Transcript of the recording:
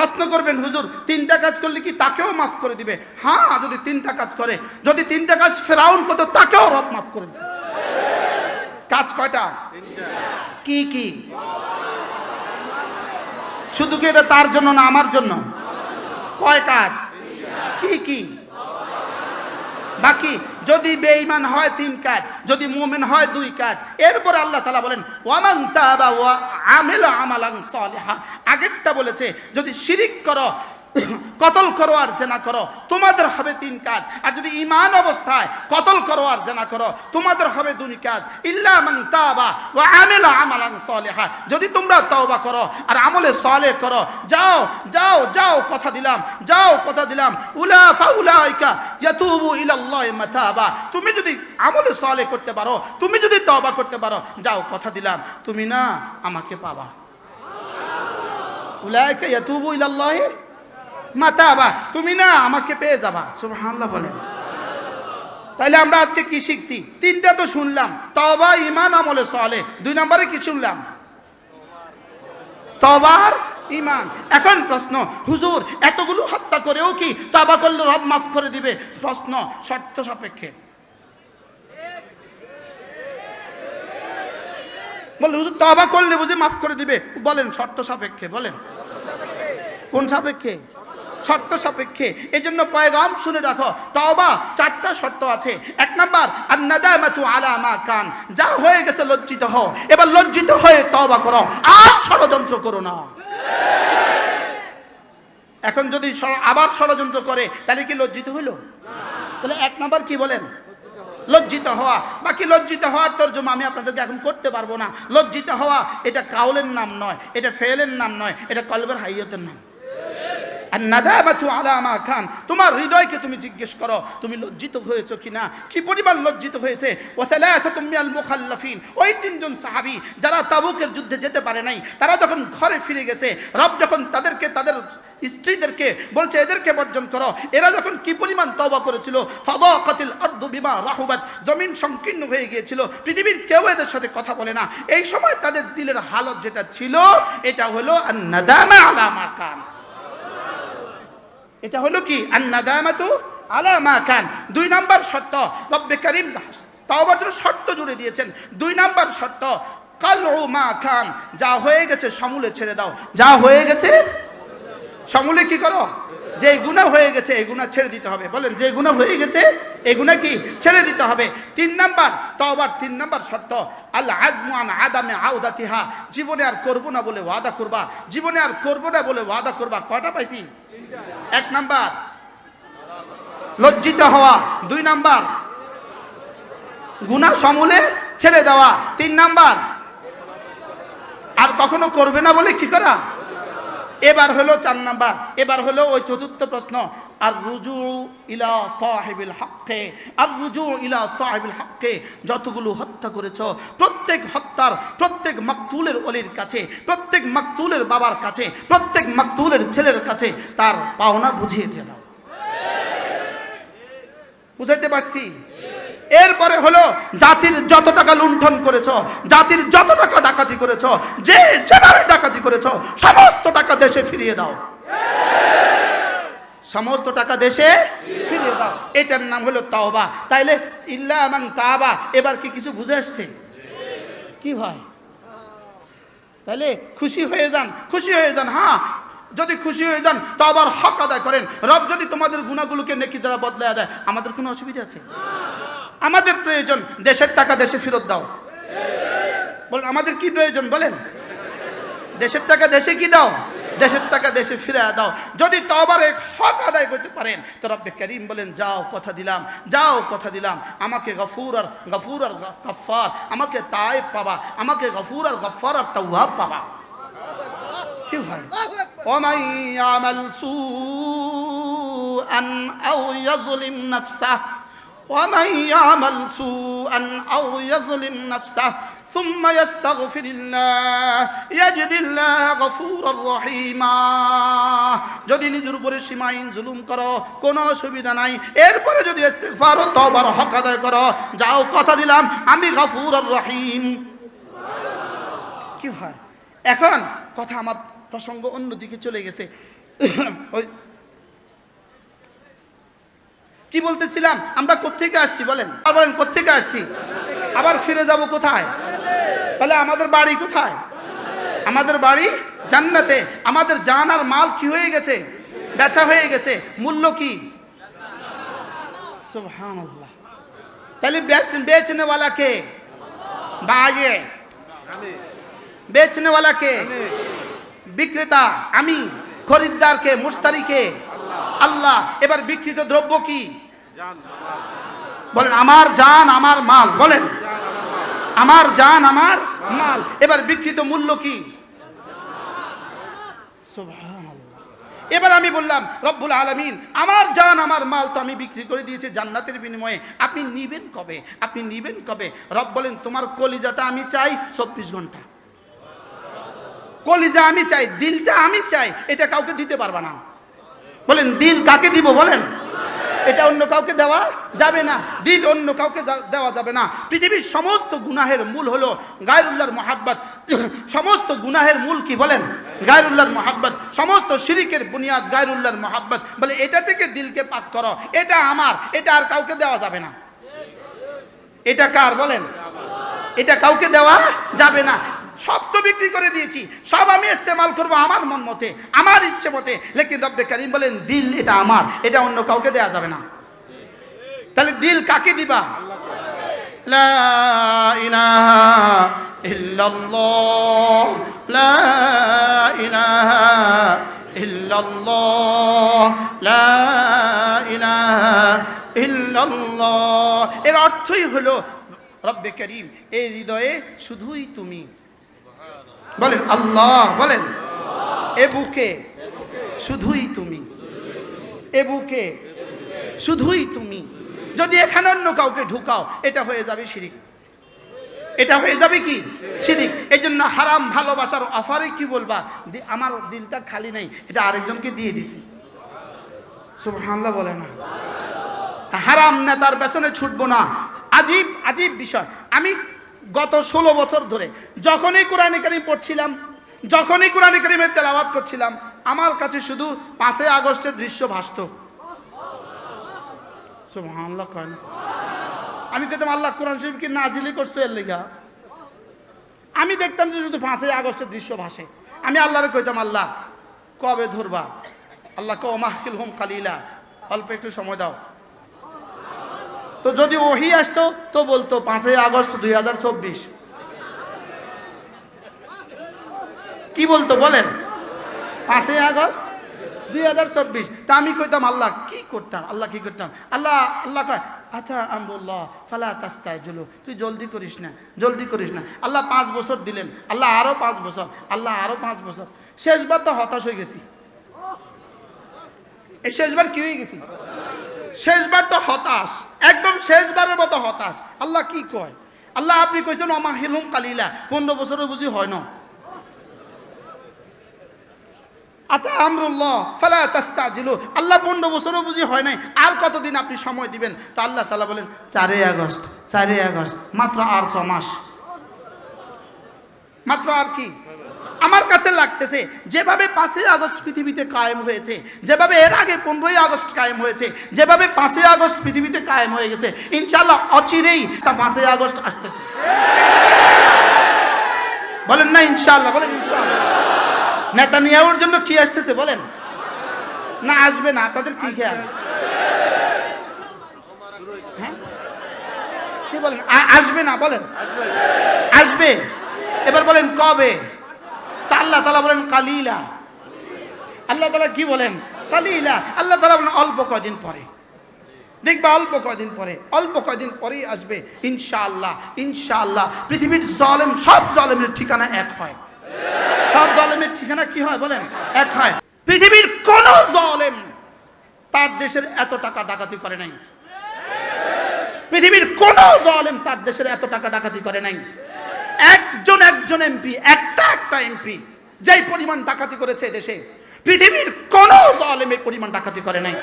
প্রশ্ন করবেন, হুজুর, তিনটা কাজ করলে কি তাকেও মাফ করে দিবে? হ্যাঁ যদি তিনটা কাজ করে, যদি তিনটা কাজ ফেরাউন করতো, তাকেও রব মাফ করে দিবে কাজ কয়টা? কি কি? শুধু কি এটা তার জন্য না, আমার জন্য? কয় কাজ? কি কি? বাকি যদি বেঈমান হয় তিন কাজ, যদি মুমিন হয় দুই কাজ। এরপর আল্লাহ তালা বলেন ওয়ামাং তাবা ওয়া আমেল আমালাং সলেহা। আগেরটা বলেছে, যদি শিরিক করো কতল করো আর জেনা করো, তোমাদের হবে তিন কাজ। আর যদি ইমান অবস্থায় কতল করো আর জেনা করো, তোমাদের হবে দুই কাজ। ইল্লা যদি তোমরা তওবা করো আর আমলে সালেহ করো, যাও যাও যাও, কথা দিলাম, যাও, কথা দিলাম। উলা ফাউলাইকা ইয়াতুবু ইলাল্লাহি মাতাবা। তুমি যদি আমলে সালেহ করতে পারো, তুমি যদি তওবা করতে পারো, যাও, কথা দিলাম। তুমি না আমাকে পাবা। উলাইকা ইয়াতুবু ইলাল্লাহি মাতাবা, তুমি না আমাকে পেয়ে যাবা। সুবহানাল্লাহ বলেন। তাইলে আমরা আজকে কি শিখছি? তিনটা তো শুনলাম। তবা ইমান আমলে সালেহ দুই নম্বরে কি শুনলাম? তবার ইমান এখন প্রশ্ন, হুজুর, এতগুলো হত্যা করেও কি তবা করলে রব মাফ করে দিবে? প্রশ্ন, শর্ত সাপেক্ষে। বলে, হুজুর তবা করলে বুঝি মাফ করে দিবে? বলেন, শর্ত সাপেক্ষে, বলেন। কোন সাপেক্ষে? শর্ত সাপেক্ষে। এই জন্য পয়গাম শুনে রাখো, তওবা চারটা শর্ত আছে। এক নাম্বার আর নাদামাতু আলা মা কান। যা হয়ে গেছে লজ্জিত হও। এবার লজ্জিত হয়ে তওবা করো। আর ষড়যন্ত্র করো না। এখন যদি আবার ষড়যন্ত্র করে, তাহলে কি লজ্জিত হইল? তাহলে এক নাম্বার কি বলেন? লজ্জিত হওয়া। বাকি লজ্জিত হওয়ার তর্জমা আমি আপনাদেরকে এখন করতে পারব না। লজ্জিত হওয়া, এটা কাউলের নাম নয়, এটা ফেলের নাম নয়, এটা কলবের হাইয়তের নাম। আর নাদামাতু আলামা খান তোমার হৃদয়কে তুমি জিজ্ঞেস করো, তুমি লজ্জিত হয়েছো কিনা? কি পরিমাণ লজ্জিত হয়েছে? ওয়াসালাসাতুম মিনাল মুখাল্লাফিন। ওই তিনজন সাহাবী যারা তাবুকের যুদ্ধে যেতে পারে নাই, তারা যখন ঘরে ফিরে গেছে, রব যখন তাদেরকে, তাদের স্ত্রীদেরকে বলছে, এদেরকে বর্জন করো। এরা যখন কি পরিমাণ তওবা করেছিল? ফাদাকাতিল আরদু বিমা রাহুবাত। জমিন সংকীর্ণ হয়ে গিয়েছিল, পৃথিবীর কেউ এদের সাথে কথা বলে না। এই সময় তাদের দিলের হালত যেটা ছিল, এটা হলো নাদামা আলা মা কান। এটা হলো কি? আন্নাদামাতু আলা মা খান দুই নম্বর শর্ত, রব্বে করিম জন্য শর্ত জুড়ে দিয়েছেন। দুই নম্বর শর্ত কাল মা খান যা হয়ে গেছে সমূলে ছেড়ে দাও। যা হয়ে গেছে সমূলে কি করো? যে গুণা হয়ে গেছে, এই গুণা ছেড়ে দিতে হবে। বলেন, যে গুণা হয়ে গেছে, এই গুণা কি? ছেড়ে দিতে হবে। তিন নাম্বার, তওবার তিন নাম্বার শর্ত আল্লাহ আজমান আদামে আউদাতিহা জীবনে আর করব না বলে ওয়াদা করবা। জীবনে আর করব না বলে ওয়াদা করবা। কয়টা পাইছি? এক নাম্বার, লজ্জিত হওয়া। দুই নাম্বার গুণা সমূলে ছেড়ে দেওয়া। তিন নাম্বার, আর কখনো করবে না বলে কি করা? এবার হলো চার নাম্বার, এবার হলো ওই চতুর্থ প্রশ্ন আর রুজু ইলা সাহেবিল হককে আর রুজু ইলা সাহেবিল হককে, যতগুলো হত্যা করেছ, প্রত্যেক হত্যার, প্রত্যেক মাকতুলের অলির কাছে, প্রত্যেক মাকতুলের বাবার কাছে, প্রত্যেক মাকতুলের ছেলের কাছে তার পাওনা বুঝিয়ে দিয়ে দাও। বুঝাইতে পারছি? এরপরে হলো জাতির যত টাকা লুণ্ঠন করেছ, জাতির যত টাকা ডাকাতি করেছ, যে যেভাবে ডাকাতি করেছ, সমস্ত টাকা দেশে ফিরিয়ে দাও। সমস্ত টাকা দেশে ফিরিয়ে দাও। এটার নাম হলো তাওবা। তাইলে ইল্লা এবং তাবা, এবার কি কিছু বুঝে আসছে? কি হয় তাহলে খুশি হয়ে যান, খুশি হয়ে যান হ্যাঁ যদি খুশি হয়ে যান, তো আবার হক আদায় করেন। রব যদি তোমাদের গুণাগুলোকে নেকি দ্বারা বদলায় দেয়, আমাদের কোনো অসুবিধা আছে? আমাদের প্রয়োজন দেশের টাকা দেশে ফেরত দাও। বল, আমাদের কি প্রয়োজন বলেন? দেশের টাকা দেশে কি দাও? দেশের টাকা দেশে ফিরে দাও। যদি তবার এক হক আদায় করতে পারেন, তো রব্বে করিম বলেন, যাও, কথা দিলাম, যাও, কথা দিলাম। আমাকে গফুর আর গফুর আর গফার আমাকে তায়েব পাবা, আমাকে গফুর আর গফার আর তাওয়াব পাবা। কি হয় ওমাই আমাল সু আন আও ইয়াজলিম নাফসাহ ومن يعمل سوءا أو يظلم نفسه ثم يستغفر الله يجد الله غفورا رحيما যদি নিজের উপরে সীমাহীন জুলুম করো কোনো অসুবিধা নাই এরপরে যদি ইস্তেগফার ও তওবার হক আদায় করো যাও কথা দিলাম আমি গফুর রহিম কি হয় এখন কথা আমার প্রসঙ্গ অন্যদিকে চলে গেছে ওই কি বলতেছিলাম? আমরা কোথেকে আসছি বলেন? আর বলেন কোথেকে আসছি? আবার ফিরে যাব কোথায়? তাহলে আমাদের বাড়ি কোথায়? আমাদের বাড়ি জান্নাতে। আমাদের জান আর মাল কি হয়ে গেছে? বেচা হয়ে গেছে। মূল্য কি? তাহলে বেচনেওয়ালা কে? বাজে বেচনেওয়ালা কে? বিক্রেতা। আমি। খরিদ্দার কে মুস্তারি কে আল্লাহ এবার বিক্রিত দ্রব্য কি? বলেন আমার জান আমার মাল বলেন। আমার জান আমার মাল। এবার বিক্রিত মূল্য কি? এবার আমি বললাম রব্বুল আলমিন আমার জান আমার মাল তো আমি বিক্রি করে দিয়েছি জান্নাতের বিনিময়ে। আপনি নিবেন কবে? আপনি নিবেন কবে? রব বলেন তোমার কলিজাটা আমি চাই চব্বিশ ঘণ্টা। কলিজা আমি চাই দিলটা আমি চাই এটা কাউকে দিতে পারবা না। বলেন, দিল কাকে দিব বলেন? এটা অন্য কাউকে দেওয়া যাবে না। দিল অন্য কাউকে দেওয়া যাবে না। পৃথিবীর সমস্ত গুনাহের মূল হলো গায়রুল্লাহর মহাব্বত। সমস্ত গুনাহের মূল কি বলেন? গায়রুল্লাহর মহাব্বত। সমস্ত শিরিকের বুনিয়াদ গায়রুল্লাহর মহাব্বত। বলে, এটা থেকে দিলকে পাক করো। এটা আমার। এটা আর কাউকে দেওয়া যাবে না। এটা কার বলেন? এটা কাউকে দেওয়া যাবে না। সব তো বিক্রি করে দিয়েছি, সব আমি ইস্তেমাল করব আমার মন মতে, আমার ইচ্ছে মতে। লেকিন রব্বে কারিম বলেন, দিল এটা আমার, এটা অন্য কাউকে দেওয়া যাবে না। তাহলে দিল কাকে দিবা? লা লা লা এর অর্থই হলো, রব্বে করিম এই হৃদয়ে শুধুই তুমি। বলেন, আল্লাহ, বলেন। এ বুকে শুধুই তুমি। এ বুকে শুধুই তুমি। যদি এখানে অন্য কাউকে ঢুকাও, এটা হয়ে যাবে শিরিক। এটা হয়ে যাবে কি? শিরিক। এই জন্য হারাম ভালোবাসার অফারে কি বলবা? আমার দিলটা খালি নেই, এটা আরেকজনকে দিয়ে দিছি। সুবহানাল্লাহ বলে না। হারাম নেতার পেছনে ছুটবো না। আজীব আজীব বিষয়। আমি গত ষোলো বছর ধরে যখনই কোরআন কারিম পড়ছিলাম, যখনই কোরআন কারিমের তেলাওয়াত করছিলাম, আমার কাছে শুধু পাঁচই আগস্টের দৃশ্য ভাসত। আমি কইতাম, আল্লাহ কোরআন শরীফকে নাজিলি করছ এর লেগা? আমি দেখতাম যে শুধু পাঁচই আগস্টের দৃশ্য ভাসে। আমি আল্লাহরে কইতাম, আল্লাহ, কবে ধরবা? আল্লাহ ক মাহকিল হোম কালিলা। অল্প একটু সময় দাও। তো যদি ওহি আসতো, তো বলতো পাঁচই আগস্ট দুই হাজার চব্বিশ। কি বলতো বলেন? পাঁচই আগস্ট দুই হাজার চব্বিশ। তা আমি কইতাম, আল্লাহ, কি করতাম? আল্লাহ কি করতাম? আল্লাহ আল্লাহ কয় আচ্ছা আমরুল্লাহ, ফালা তাস্তায় জুলু তুই জলদি করিস না, জলদি করিস না। আল্লাহ পাঁচ বছর দিলেন, আল্লাহ আরও পাঁচ বছর, আল্লাহ আরও পাঁচ বছর। শেষবার তো হতাশ হয়ে গেছি। এই শেষবার কি হয়ে গেছি? শেষবার তো হতাশ, একদম শেষবারের মতো হতাশ। আল্লাহ কি কয়? আল্লাহ আপনি কইছেন অমাহিলুম কালিলা পনেরো বছরও বুঝি হয় না। আতা আমরুল্লাহ, ফালা তাস্তাজিলু। আল্লাহ পনেরো বছরও বুঝি হয় নাই, আর কতদিন আপনি সময় দিবেন? তো আল্লাহ তালা বলেন, চারই আগস্ট চারই আগস্ট, মাত্র আর ছ মাস। মাত্র আর কি? আমার কাছে লাগতেছে, যেভাবে পাঁচই আগস্ট পৃথিবীতে কায়েম হয়েছে, যেভাবে এর আগে পনেরোই আগস্ট কায়েম হয়েছে, যেভাবে পাঁচই আগস্ট পৃথিবীতে কায়েম হয়ে গেছে ইনশাল্লাহ অচিরেই তা পাঁচই আগস্ট আসতেছে। বলেন না ইনশাল্লাহ বলেন ইনশাল্লাহ নেতানিয়াহুর জন্য কি আসতেছে, বলেন? না, আসবে না, আপনাদের কি খেয়াল? হ্যাঁ? কি বলেন? আসবে না, বলেন। আসবে। এবার বলেন কবে? তা আল্লাহ তালা বলেন কালিলা। আল্লাহ তালা কি বলেন? কালিলা। আল্লাহ তালা বলেন অল্প কয়দিন পরে। দেখবা অল্প কয়দিন পরে, অল্প কয়দিন পরেই আসবে। ইনশাআল্লাহ ইনশাআল্লাহ। পৃথিবীর জলেম, সব জলেমের ঠিকানা এক হয়। সব জলেমের ঠিকানা কি হয় বলেন? এক হয়। পৃথিবীর কোন জলেম তার দেশের এত টাকা ডাকাতি করে নাই। পৃথিবীর কোন জলেম তার দেশের এত টাকা ডাকাতি করে নাই। একজন একজন এমপি একটা একটা এমপি যেই পরিমাণ ডাকাতি করেছে দেশে পৃথিবীর কোন জলেমের পরিমাণ ডাকাতি করে নাই।